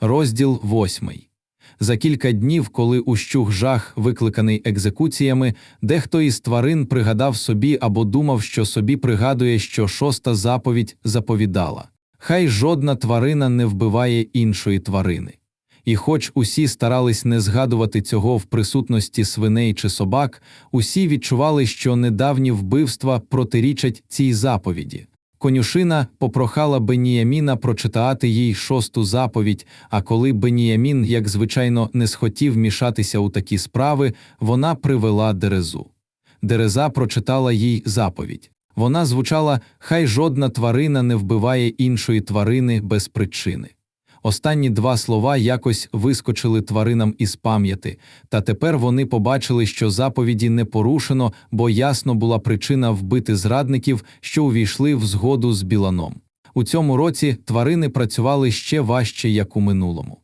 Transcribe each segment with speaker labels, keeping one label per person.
Speaker 1: Розділ восьмий. За кілька днів, коли ущух жах, викликаний екзекуціями, дехто із тварин пригадав собі або думав, що собі пригадує, що шоста заповідь заповідала Хай жодна тварина не вбиває іншої тварини. І хоч усі старались не згадувати цього в присутності свиней чи собак, усі відчували, що недавні вбивства протирічать цій заповіді. Конюшина попрохала Беніяміна прочитати їй шосту заповідь, а коли Беніямін, як звичайно, не схотів мішатися у такі справи, вона привела Дерезу. Дереза прочитала їй заповідь. Вона звучала Хай жодна тварина не вбиває іншої тварини без причини. Останні два слова якось вискочили тваринам із пам'яті, та тепер вони побачили, що заповіді не порушено, бо ясно була причина вбити зрадників, що увійшли в згоду з Біланом. У цьому році тварини працювали ще важче, як у минулому.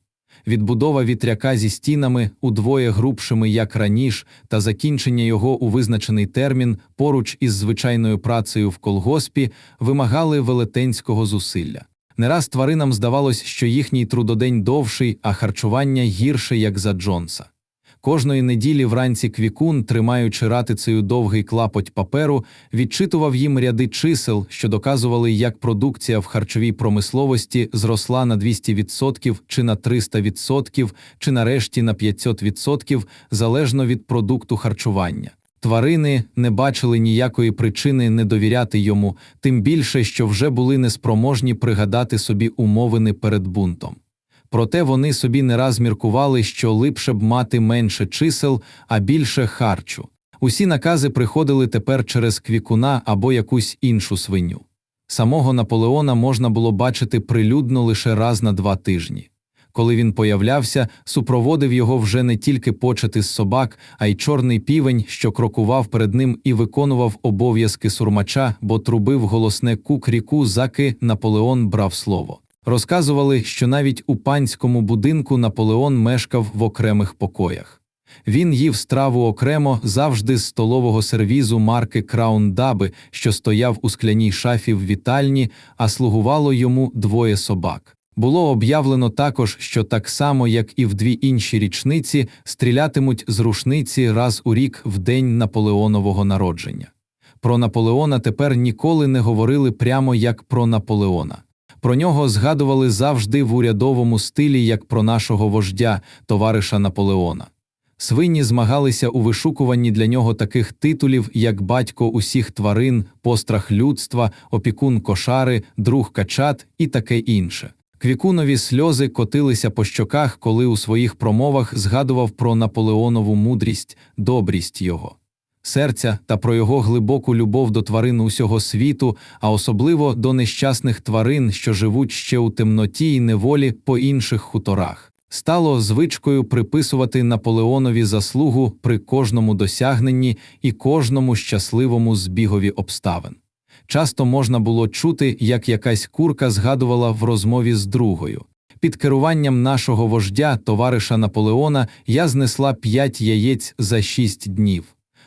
Speaker 1: Відбудова вітряка зі стінами, удвоє грубшими, як раніше, та закінчення його у визначений термін поруч із звичайною працею в колгоспі вимагали велетенського зусилля. Не раз тваринам здавалось, що їхній трудодень довший, а харчування гірше, як за Джонса. Кожної неділі вранці квікун, тримаючи ратицею довгий клапоть паперу, відчитував їм ряди чисел, що доказували, як продукція в харчовій промисловості зросла на 200% чи на 300%, чи нарешті на 500%, залежно від продукту харчування. Тварини не бачили ніякої причини не довіряти йому, тим більше, що вже були неспроможні пригадати собі умовини перед бунтом. Проте вони собі не раз міркували, що липше б мати менше чисел, а більше харчу. Усі накази приходили тепер через квікуна або якусь іншу свиню. Самого Наполеона можна було бачити прилюдно лише раз на два тижні. Коли він появлявся, супроводив його вже не тільки почати з собак, а й чорний півень, що крокував перед ним і виконував обов'язки сурмача, бо трубив голосне кук-ріку, заки Наполеон брав слово. Розказували, що навіть у панському будинку Наполеон мешкав в окремих покоях. Він їв страву окремо завжди з столового сервізу марки Краун Даби, що стояв у скляній шафі в вітальні, а слугувало йому двоє собак. Було об'явлено також, що так само, як і в дві інші річниці, стрілятимуть з рушниці раз у рік в день Наполеонового народження. Про Наполеона тепер ніколи не говорили прямо як про Наполеона. Про нього згадували завжди в урядовому стилі як про нашого вождя, товариша Наполеона. Свині змагалися у вишукуванні для нього таких титулів, як батько усіх тварин, пострах людства, опікун кошари, друг качат і таке інше. Квікунові сльози котилися по щоках, коли у своїх промовах згадував про Наполеонову мудрість, добрість його серця та про його глибоку любов до тварин усього світу, а особливо до нещасних тварин, що живуть ще у темноті й неволі по інших хуторах. Стало звичкою приписувати Наполеонові заслугу при кожному досягненні і кожному щасливому збігові обставин. Часто можна було чути, як якась курка згадувала в розмові з другою. Під керуванням нашого вождя, товариша Наполеона, я знесла п'ять яєць за шість днів.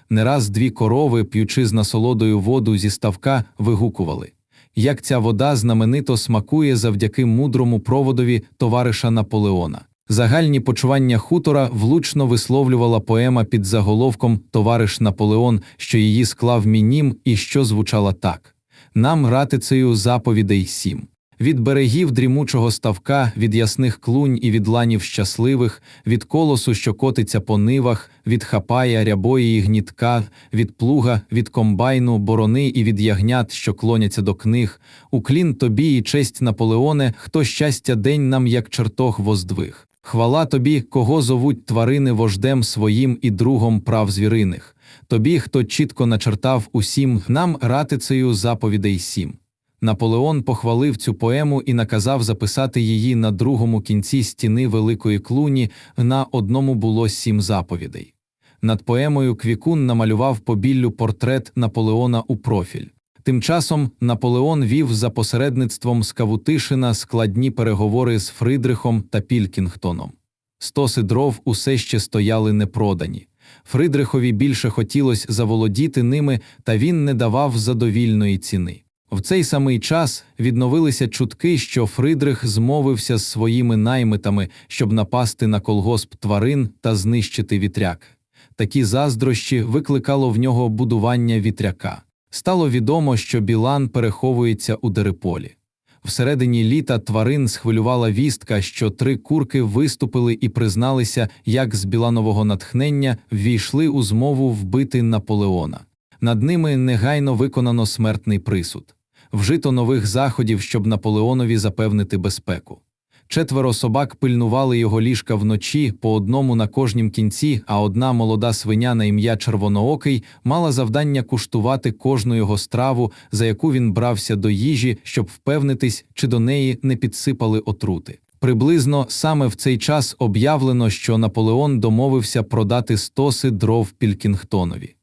Speaker 1: Не раз дві корови, п'ючи з насолодою воду зі ставка, вигукували. Як ця вода знаменито смакує завдяки мудрому проводові товариша Наполеона. Загальні почування хутора влучно висловлювала поема під заголовком Товариш Наполеон, що її склав мінім і що звучала так: Нам ратицею заповідей сім. Від берегів дрімучого ставка, від ясних клунь і від ланів щасливих, від колосу, що котиться по нивах, від хапая, рябої і гнітка, від плуга, від комбайну, борони і від ягнят, що клоняться до книг, уклін тобі і честь Наполеоне, хто щастя день нам, як чертог воздвиг. Хвала тобі, кого зовуть тварини вождем своїм і другом прав звіриних, тобі, хто чітко начертав усім нам ратицею заповідей сім. Наполеон похвалив цю поему і наказав записати її на другому кінці стіни Великої Клуні, на одному було сім заповідей. Над поемою Квікун намалював побіллю портрет Наполеона у профіль. Тим часом Наполеон вів за посередництвом Скавутишина складні переговори з Фридрихом та Пількінгтоном. Стоси дров усе ще стояли непродані. Фридрихові більше хотілося заволодіти ними, та він не давав задовільної ціни. В цей самий час відновилися чутки, що Фридрих змовився з своїми наймитами, щоб напасти на колгосп тварин та знищити вітряк. Такі заздрощі викликало в нього будування вітряка. Стало відомо, що Білан переховується у Дереполі. Всередині літа тварин схвилювала вістка, що три курки виступили і призналися, як з біланового натхнення ввійшли у змову вбити Наполеона. Над ними негайно виконано смертний присуд. Вжито нових заходів, щоб Наполеонові запевнити безпеку. Четверо собак пильнували його ліжка вночі по одному на кожнім кінці, а одна молода свиня на ім'я Червоноокий мала завдання куштувати кожну його страву, за яку він брався до їжі, щоб впевнитись, чи до неї не підсипали отрути. Приблизно саме в цей час об'явлено, що Наполеон домовився продати стоси дров Пілкінгтонові.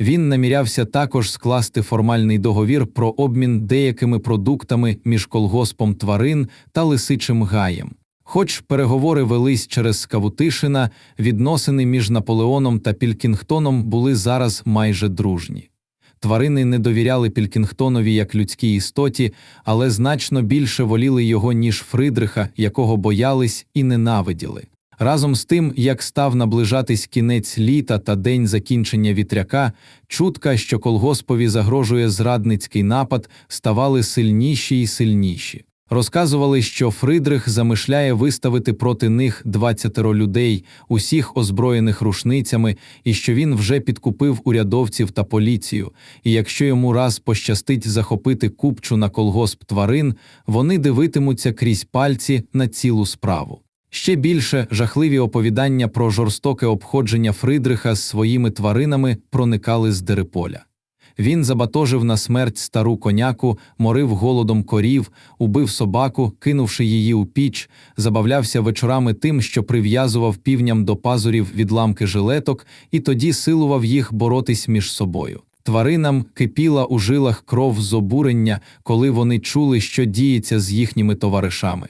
Speaker 1: Він намірявся також скласти формальний договір про обмін деякими продуктами між колгоспом тварин та лисичим гаєм. Хоч переговори велись через Скавутишина, відносини між Наполеоном та Пілкінгтоном були зараз майже дружні. Тварини не довіряли Пілкінгтонові як людській істоті, але значно більше воліли його, ніж Фридриха, якого боялись і ненавиділи. Разом з тим, як став наближатись кінець літа та день закінчення вітряка, чутка, що колгоспові загрожує зрадницький напад, ставали сильніші й сильніші. Розказували, що Фридрих замишляє виставити проти них двадцятеро людей, усіх озброєних рушницями, і що він вже підкупив урядовців та поліцію. І якщо йому раз пощастить захопити купчу на колгосп тварин, вони дивитимуться крізь пальці на цілу справу. Ще більше жахливі оповідання про жорстоке обходження Фридриха з своїми тваринами проникали з Дереполя. Він забатожив на смерть стару коняку, морив голодом корів, убив собаку, кинувши її у піч, забавлявся вечорами тим, що прив'язував півням до пазурів відламки жилеток, і тоді силував їх боротись між собою. Тваринам кипіла у жилах кров з обурення, коли вони чули, що діється з їхніми товаришами.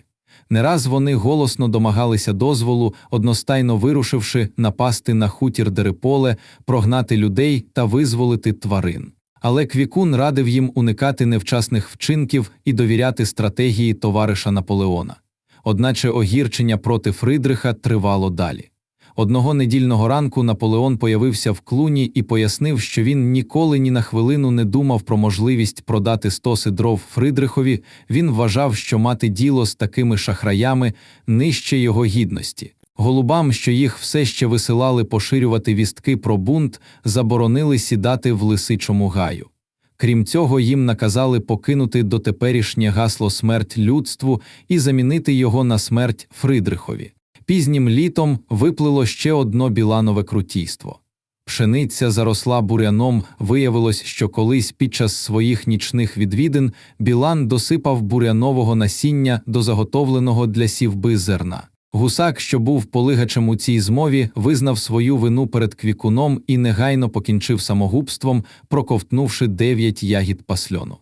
Speaker 1: Не раз вони голосно домагалися дозволу, одностайно вирушивши напасти на хутір Дереполе, прогнати людей та визволити тварин. Але Квікун радив їм уникати невчасних вчинків і довіряти стратегії товариша Наполеона. Одначе огірчення проти Фридриха тривало далі. Одного недільного ранку Наполеон появився в клуні і пояснив, що він ніколи ні на хвилину не думав про можливість продати стоси дров Фридрихові. Він вважав, що мати діло з такими шахраями нижче його гідності. Голубам, що їх все ще висилали поширювати вістки про бунт, заборонили сідати в лисичому гаю. Крім цього, їм наказали покинути дотеперішнє гасло смерть людству і замінити його на смерть Фридрихові. Пізнім літом виплило ще одно біланове крутійство. Пшениця заросла буряном, виявилось, що колись під час своїх нічних відвідин Білан досипав бурянового насіння до заготовленого для сівби зерна. Гусак, що був полигачем у цій змові, визнав свою вину перед квікуном і негайно покінчив самогубством, проковтнувши дев'ять ягід пасльону.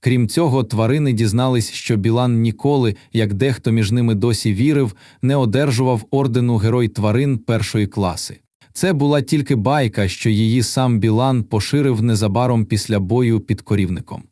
Speaker 1: Крім цього, тварини дізнались, що Білан ніколи, як дехто між ними досі вірив, не одержував ордену Герой тварин першої класи. Це була тільки байка, що її сам Білан поширив незабаром після бою під корівником.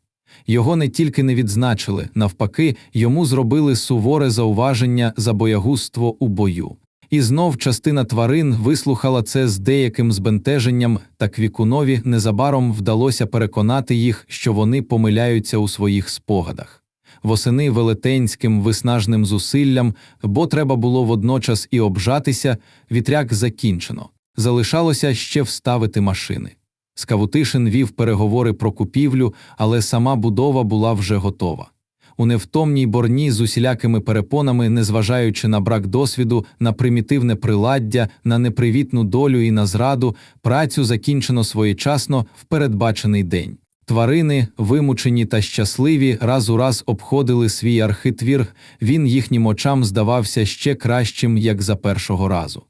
Speaker 1: Його не тільки не відзначили, навпаки, йому зробили суворе зауваження за боягузтво у бою. І знов частина тварин вислухала це з деяким збентеженням, та Квікунові незабаром вдалося переконати їх, що вони помиляються у своїх спогадах. Восени велетенським виснажним зусиллям, бо треба було водночас і обжатися, вітряк закінчено. Залишалося ще вставити машини. Скавутишин вів переговори про купівлю, але сама будова була вже готова. У невтомній борні з усілякими перепонами, незважаючи на брак досвіду, на примітивне приладдя, на непривітну долю і на зраду, працю закінчено своєчасно в передбачений день. Тварини, вимучені та щасливі, раз у раз обходили свій архитвір, він їхнім очам здавався ще кращим, як за першого разу.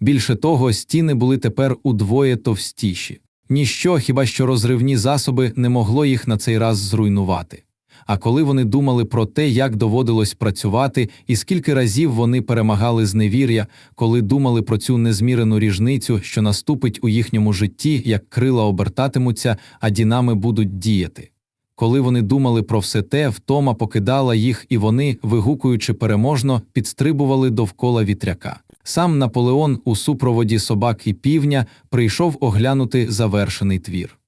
Speaker 1: Більше того, стіни були тепер удвоє товстіші. Ніщо, хіба що розривні засоби не могло їх на цей раз зруйнувати. А коли вони думали про те, як доводилось працювати, і скільки разів вони перемагали зневір'я, коли думали про цю незмірену ріжницю, що наступить у їхньому житті, як крила обертатимуться, а дінами будуть діяти. Коли вони думали про все те, втома покидала їх, і вони, вигукуючи переможно, підстрибували довкола вітряка. Сам Наполеон у супроводі собак і півня прийшов оглянути завершений твір.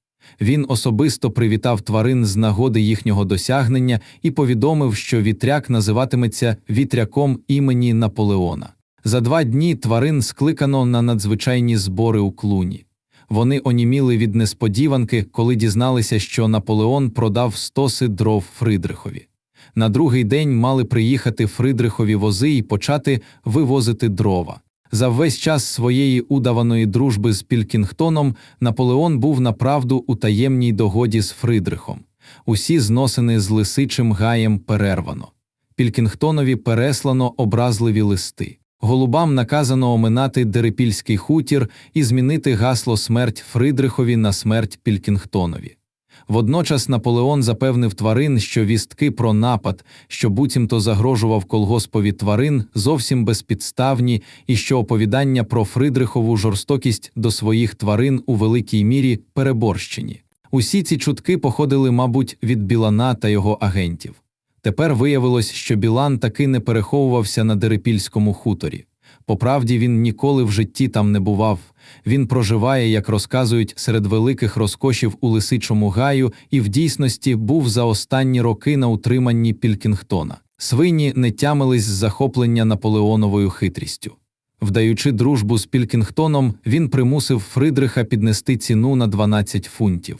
Speaker 1: Він особисто привітав тварин з нагоди їхнього досягнення і повідомив, що вітряк називатиметься вітряком імені Наполеона. За два дні тварин скликано на надзвичайні збори у клуні. Вони оніміли від несподіванки, коли дізналися, що Наполеон продав стоси дров Фридрихові. На другий день мали приїхати Фридрихові вози і почати вивозити дрова. За весь час своєї удаваної дружби з Пілкінгтоном Наполеон був направду у таємній догоді з Фридрихом. Усі зносини з лисичим гаєм перервано. Пілкінгтонові переслано образливі листи. Голубам наказано оминати Дерепільський хутір і змінити гасло смерть Фридрихові на смерть Пілкінгтонові. Водночас Наполеон запевнив тварин, що вістки про напад, що буцімто загрожував колгоспові тварин, зовсім безпідставні, і що оповідання про Фридрихову жорстокість до своїх тварин у великій мірі переборщені. Усі ці чутки походили, мабуть, від Білана та його агентів. Тепер виявилось, що Білан таки не переховувався на Дерепільському хуторі. Поправді він ніколи в житті там не бував. Він проживає, як розказують, серед великих розкошів у лисичому гаю і в дійсності був за останні роки на утриманні Пілкінгтона. Свині не тямились з захоплення наполеоновою хитрістю. Вдаючи дружбу з Пілкінгтоном, він примусив Фридриха піднести ціну на 12 фунтів.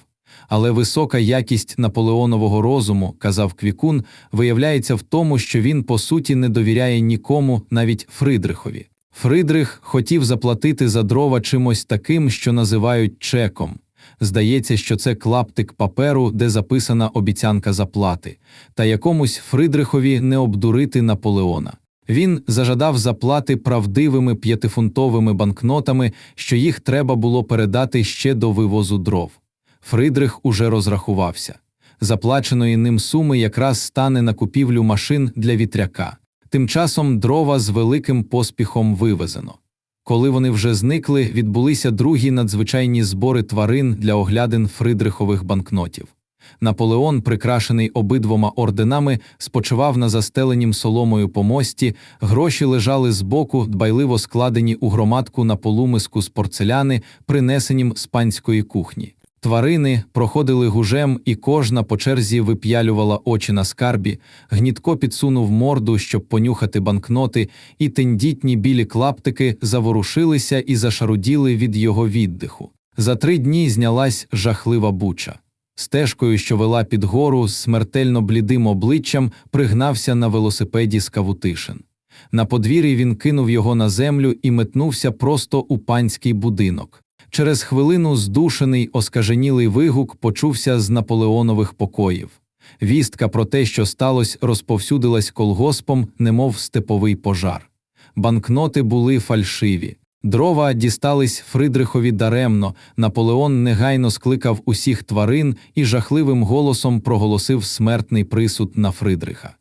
Speaker 1: Але висока якість наполеонового розуму, казав Квікун, виявляється в тому, що він по суті не довіряє нікому, навіть Фридрихові. Фридрих хотів заплатити за дрова чимось таким, що називають чеком. Здається, що це клаптик паперу, де записана обіцянка заплати, та якомусь Фридрихові не обдурити Наполеона. Він зажадав заплати правдивими п'ятифунтовими банкнотами, що їх треба було передати ще до вивозу дров. Фридрих уже розрахувався. Заплаченої ним суми якраз стане на купівлю машин для вітряка. Тим часом дрова з великим поспіхом вивезено. Коли вони вже зникли, відбулися другі надзвичайні збори тварин для оглядин Фридрихових банкнотів. Наполеон, прикрашений обидвома орденами, спочивав на застеленім соломою помості, гроші лежали збоку, дбайливо складені у громадку на полумиску з порцеляни, принесенім з панської кухні. Тварини проходили гужем, і кожна по черзі вип'ялювала очі на скарбі, гнітко підсунув морду, щоб понюхати банкноти, і тендітні білі клаптики заворушилися і зашаруділи від його віддиху. За три дні знялась жахлива буча. Стежкою, що вела під гору, з смертельно блідим обличчям пригнався на велосипеді Скавутишин. На подвір'ї він кинув його на землю і метнувся просто у панський будинок. Через хвилину здушений, оскаженілий вигук почувся з наполеонових покоїв. Вістка про те, що сталося, розповсюдилась колгоспом, немов степовий пожар. Банкноти були фальшиві. Дрова дістались Фридрихові даремно. Наполеон негайно скликав усіх тварин і жахливим голосом проголосив смертний присуд на Фридриха.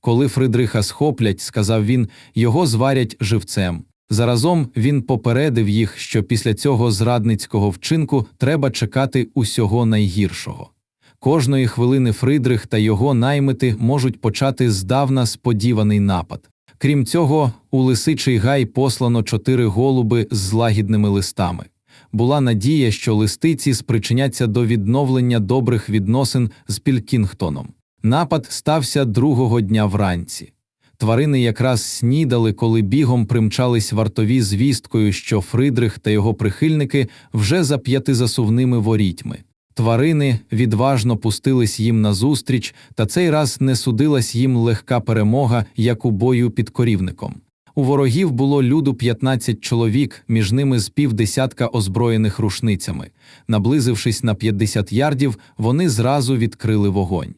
Speaker 1: Коли Фридриха схоплять, сказав він, його зварять живцем. Заразом він попередив їх, що після цього зрадницького вчинку треба чекати усього найгіршого. Кожної хвилини Фридрих та його наймити можуть почати здавна сподіваний напад. Крім цього, у лисичий гай послано чотири голуби з лагідними листами. Була надія, що листиці спричиняться до відновлення добрих відносин з Пілкінгтоном. Напад стався другого дня вранці. Тварини якраз снідали, коли бігом примчались вартові з вісткою, що Фридрих та його прихильники вже за п'ятизасувними ворітьми. Тварини відважно пустились їм назустріч, та цей раз не судилась їм легка перемога, як у бою під корівником. У ворогів було люду 15 чоловік, між ними з півдесятка озброєних рушницями. Наблизившись на 50 ярдів, вони зразу відкрили вогонь.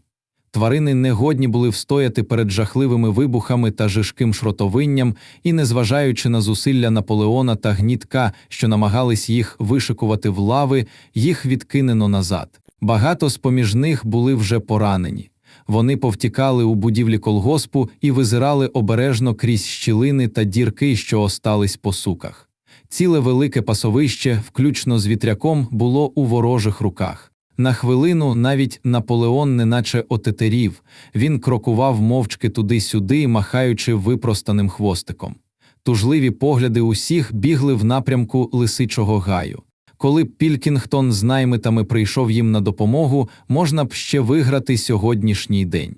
Speaker 1: Тварини не годні були встояти перед жахливими вибухами та жишким шротовинням, і, незважаючи на зусилля Наполеона та гнітка, що намагались їх вишикувати в лави, їх відкинено назад. Багато з поміж них були вже поранені. Вони повтікали у будівлі колгоспу і визирали обережно крізь щілини та дірки, що остались по суках. Ціле велике пасовище, включно з вітряком, було у ворожих руках. На хвилину навіть Наполеон неначе отетерів, він крокував мовчки туди-сюди, махаючи випростаним хвостиком. Тужливі погляди усіх бігли в напрямку лисичого гаю. Коли б Пілкінгтон з наймитами прийшов їм на допомогу, можна б ще виграти сьогоднішній день.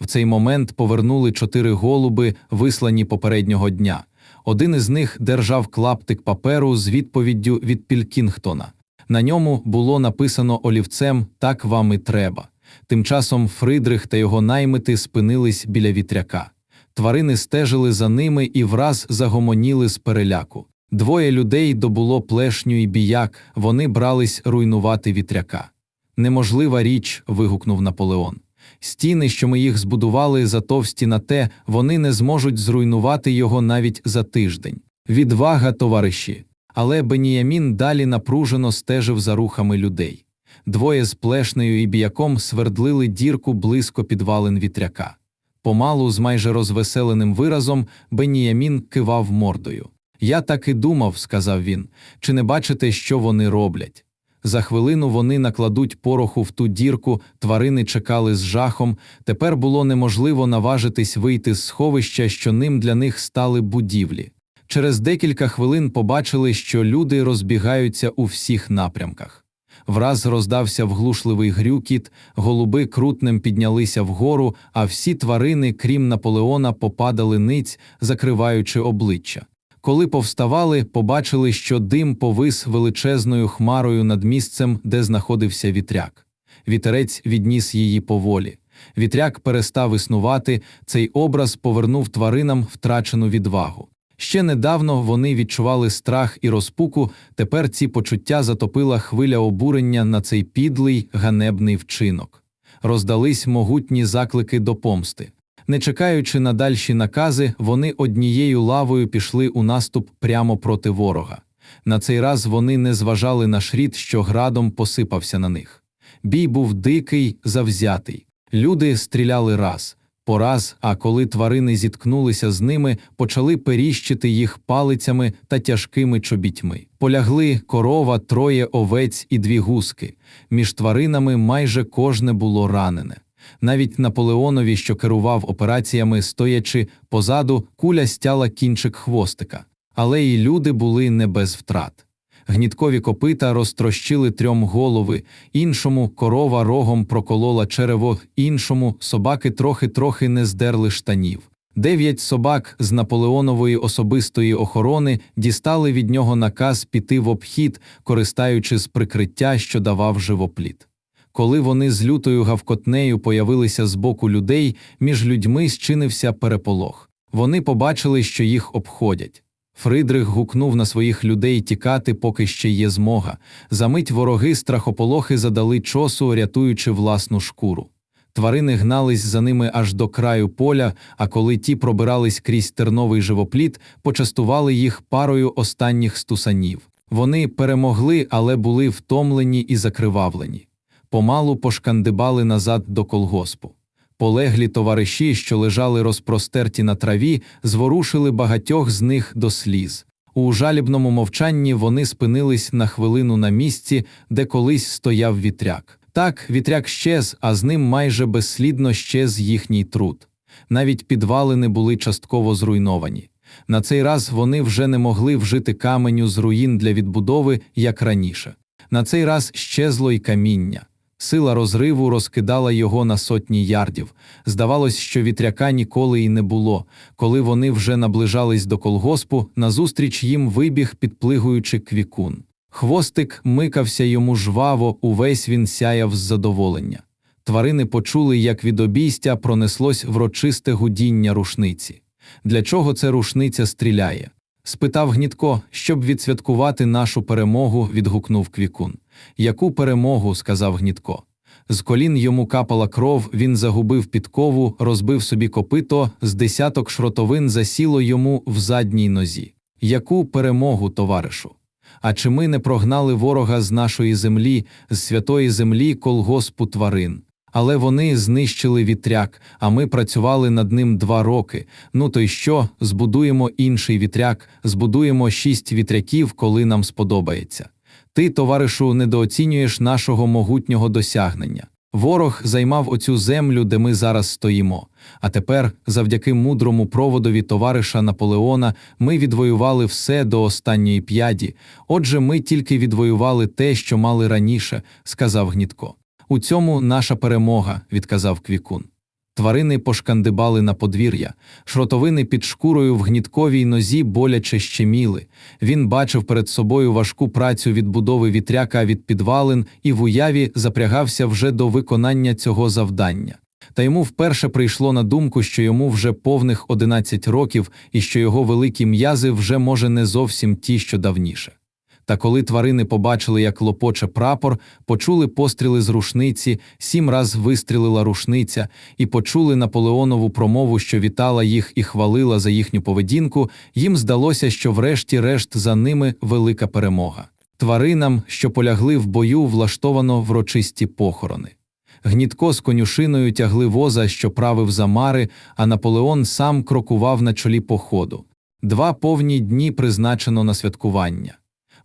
Speaker 1: В цей момент повернули чотири голуби, вислані попереднього дня. Один із них держав клаптик паперу з відповіддю від Пілкінгтона. На ньому було написано олівцем Так вам і треба. Тим часом Фридрих та його наймити спинились біля вітряка. Тварини стежили за ними і враз загомоніли з переляку. Двоє людей добуло плешню і біяк, вони брались руйнувати вітряка. Неможлива річ. вигукнув Наполеон. Стіни, що ми їх збудували затовсті на те, вони не зможуть зруйнувати його навіть за тиждень. Відвага, товариші. Але Беніямін далі напружено стежив за рухами людей. Двоє з плешнею і біяком свердлили дірку близько підвалин вітряка. Помалу, з майже розвеселеним виразом, Беніямін кивав мордою. Я так і думав, сказав він, чи не бачите, що вони роблять? За хвилину вони накладуть пороху в ту дірку, тварини чекали з жахом. Тепер було неможливо наважитись вийти з сховища, що ним для них стали будівлі. Через декілька хвилин побачили, що люди розбігаються у всіх напрямках. Враз роздався вглушливий грюкіт, голуби крутнем піднялися вгору, а всі тварини, крім Наполеона, попадали ниць, закриваючи обличчя. Коли повставали, побачили, що дим повис величезною хмарою над місцем, де знаходився вітряк. Вітерець відніс її поволі. Вітряк перестав існувати, цей образ повернув тваринам втрачену відвагу. Ще недавно вони відчували страх і розпуку, тепер ці почуття затопила хвиля обурення на цей підлий ганебний вчинок. Роздались могутні заклики до помсти. Не чекаючи на дальші накази, вони однією лавою пішли у наступ прямо проти ворога. На цей раз вони не зважали на шрід, що градом посипався на них. Бій був дикий, завзятий. Люди стріляли раз, по раз, а коли тварини зіткнулися з ними, почали періщити їх палицями та тяжкими чобітьми. Полягли корова, троє овець і дві гуски. Між тваринами майже кожне було ранене. Навіть Наполеонові, що керував операціями, стоячи позаду, куля стяла кінчик хвостика. Але і люди були не без втрат. Гніткові копита розтрощили трьом голови, іншому корова рогом проколола черево, іншому собаки трохи-трохи не здерли штанів. Дев'ять собак з Наполеонової особистої охорони дістали від нього наказ піти в обхід, користаючи з прикриття, що давав живопліт. Коли вони з лютою гавкотнею появилися з боку людей, між людьми зчинився переполох. Вони побачили, що їх обходять. Фридрих гукнув на своїх людей тікати, поки ще є змога. Замить вороги страхополохи задали чосу, рятуючи власну шкуру. Тварини гнались за ними аж до краю поля, а коли ті пробирались крізь терновий живопліт, почастували їх парою останніх стусанів. Вони перемогли, але були втомлені і закривавлені. Помалу пошкандибали назад до колгоспу. Полеглі товариші, що лежали розпростерті на траві, зворушили багатьох з них до сліз. У жалібному мовчанні вони спинились на хвилину на місці, де колись стояв вітряк. Так, вітряк щез, а з ним майже безслідно щез їхній труд. Навіть підвалини були частково зруйновані. На цей раз вони вже не могли вжити каменю з руїн для відбудови, як раніше. На цей раз щезло й каміння. Сила розриву розкидала його на сотні ярдів. Здавалось, що вітряка ніколи й не було. Коли вони вже наближались до колгоспу, назустріч їм вибіг, підплигуючи квікун. Хвостик микався йому жваво, увесь він сяяв з задоволення. Тварини почули, як від обійстя пронеслось врочисте гудіння рушниці. Для чого це рушниця стріляє? Спитав Гнітко, щоб відсвяткувати нашу перемогу, відгукнув Квікун. Яку перемогу? сказав Гнітко. З колін йому капала кров, він загубив підкову, розбив собі копито, з десяток шротовин засіло йому в задній нозі. Яку перемогу, товаришу? А чи ми не прогнали ворога з нашої землі, з святої землі колгоспу тварин? Але вони знищили вітряк, а ми працювали над ним два роки. Ну то й що? Збудуємо інший вітряк, збудуємо шість вітряків, коли нам сподобається. Ти, товаришу, недооцінюєш нашого могутнього досягнення. Ворог займав оцю землю, де ми зараз стоїмо. А тепер, завдяки мудрому проводові товариша Наполеона, ми відвоювали все до останньої п'яді. Отже, ми тільки відвоювали те, що мали раніше, сказав Гнітко. У цьому наша перемога, відказав Квікун. Тварини пошкандибали на подвір'я, шротовини під шкурою в гнітковій нозі боляче щеміли. Він бачив перед собою важку працю відбудови вітряка від підвалин і в уяві запрягався вже до виконання цього завдання. Та йому вперше прийшло на думку, що йому вже повних 11 років і що його великі м'язи вже може не зовсім ті, що давніше. Та коли тварини побачили, як лопоче прапор, почули постріли з рушниці, сім раз вистрілила рушниця, і почули Наполеонову промову, що вітала їх і хвалила за їхню поведінку, їм здалося, що врешті-решт за ними велика перемога. Тваринам, що полягли в бою, влаштовано врочисті похорони. Гнітко з конюшиною тягли воза, що правив за мари, а Наполеон сам крокував на чолі походу. Два повні дні призначено на святкування.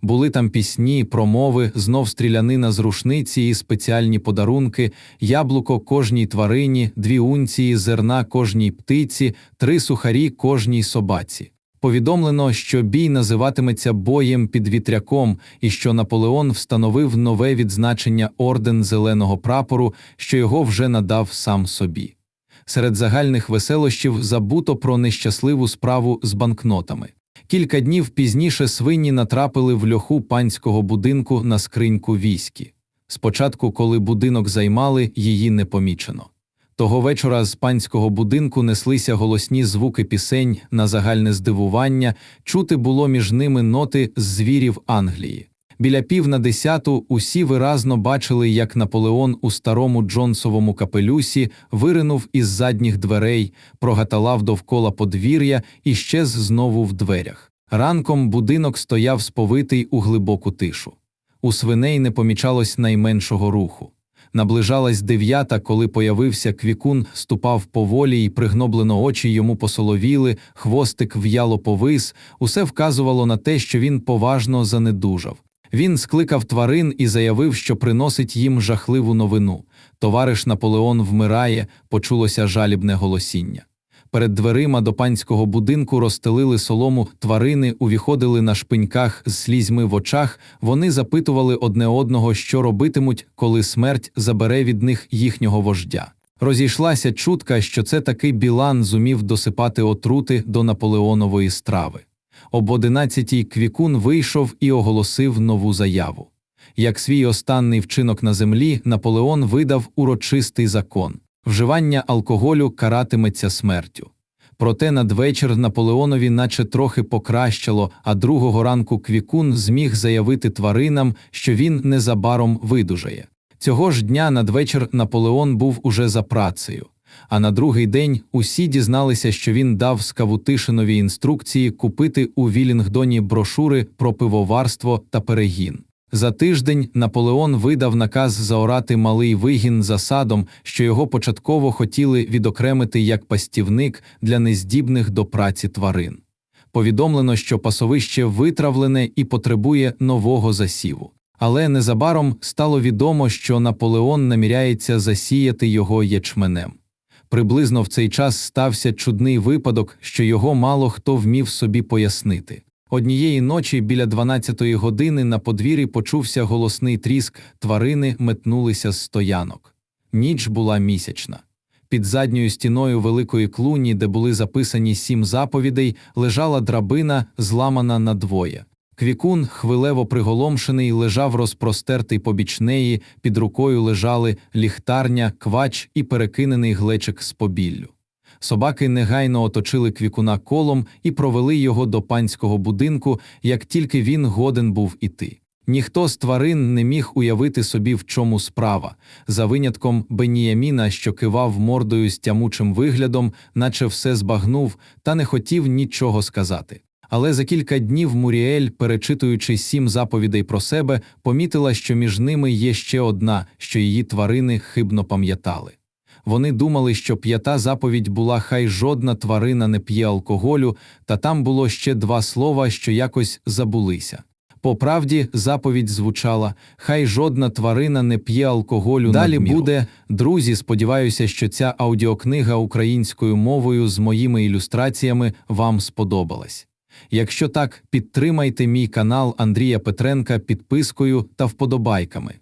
Speaker 1: Були там пісні, промови, знов стрілянина з рушниці і спеціальні подарунки, яблуко кожній тварині, дві унції зерна кожній птиці, три сухарі кожній собаці. Повідомлено, що бій називатиметься боєм під вітряком і що Наполеон встановив нове відзначення орден зеленого прапору, що його вже надав сам собі. Серед загальних веселощів забуто про нещасливу справу з банкнотами. Кілька днів пізніше свині натрапили в льоху панського будинку на скриньку військи. Спочатку, коли будинок займали, її не помічено. Того вечора з панського будинку неслися голосні звуки пісень на загальне здивування, чути було між ними ноти з звірів Англії. Біля пів на десяту усі виразно бачили, як Наполеон у старому Джонсовому капелюсі виринув із задніх дверей, прогаталав довкола подвір'я і щез знову в дверях. Ранком будинок стояв сповитий у глибоку тишу. У свиней не помічалось найменшого руху. Наближалась дев'ята, коли появився квікун, ступав поволі і пригноблено очі йому посоловіли, хвостик в'яло повис, усе вказувало на те, що він поважно занедужав. Він скликав тварин і заявив, що приносить їм жахливу новину. Товариш Наполеон вмирає, почулося жалібне голосіння. Перед дверима до панського будинку розстелили солому, тварини увіходили на шпиньках з слізьми в очах, вони запитували одне одного, що робитимуть, коли смерть забере від них їхнього вождя. Розійшлася чутка, що це такий білан зумів досипати отрути до наполеонової страви. Об одинадцятій квікун вийшов і оголосив нову заяву. Як свій останній вчинок на землі, Наполеон видав урочистий закон вживання алкоголю каратиметься смертю. Проте надвечір Наполеонові наче трохи покращило, а другого ранку Квікун зміг заявити тваринам, що він незабаром видужає. Цього ж дня надвечір Наполеон був уже за працею. А на другий день усі дізналися, що він дав Скавутишинові інструкції купити у Вілінгдоні брошури про пивоварство та перегін. За тиждень Наполеон видав наказ заорати малий вигін за садом, що його початково хотіли відокремити як пастівник для нездібних до праці тварин. Повідомлено, що пасовище витравлене і потребує нового засіву. Але незабаром стало відомо, що Наполеон наміряється засіяти його ячменем. Приблизно в цей час стався чудний випадок, що його мало хто вмів собі пояснити. Однієї ночі біля 12-ї години на подвір'ї почувся голосний тріск, тварини метнулися з стоянок. Ніч була місячна. Під задньою стіною великої клуні, де були записані сім заповідей, лежала драбина, зламана надвоє. Квікун, хвилево приголомшений, лежав розпростертий побіч неї, під рукою лежали ліхтарня, квач і перекинений глечик з побіллю. Собаки негайно оточили квікуна колом і провели його до панського будинку, як тільки він годен був іти. Ніхто з тварин не міг уявити собі, в чому справа, за винятком Беніяміна, що кивав мордою з тямучим виглядом, наче все збагнув, та не хотів нічого сказати але за кілька днів Муріель, перечитуючи сім заповідей про себе, помітила, що між ними є ще одна, що її тварини хибно пам'ятали. Вони думали, що п'ята заповідь була хай жодна тварина не п'є алкоголю, та там було ще два слова, що якось забулися. По правді, заповідь звучала: Хай жодна тварина не п'є алкоголю. Далі
Speaker 2: надміру.
Speaker 1: буде друзі. Сподіваюся, що ця аудіокнига українською мовою з моїми ілюстраціями вам сподобалась. Якщо так, підтримайте мій канал Андрія Петренка підпискою та вподобайками.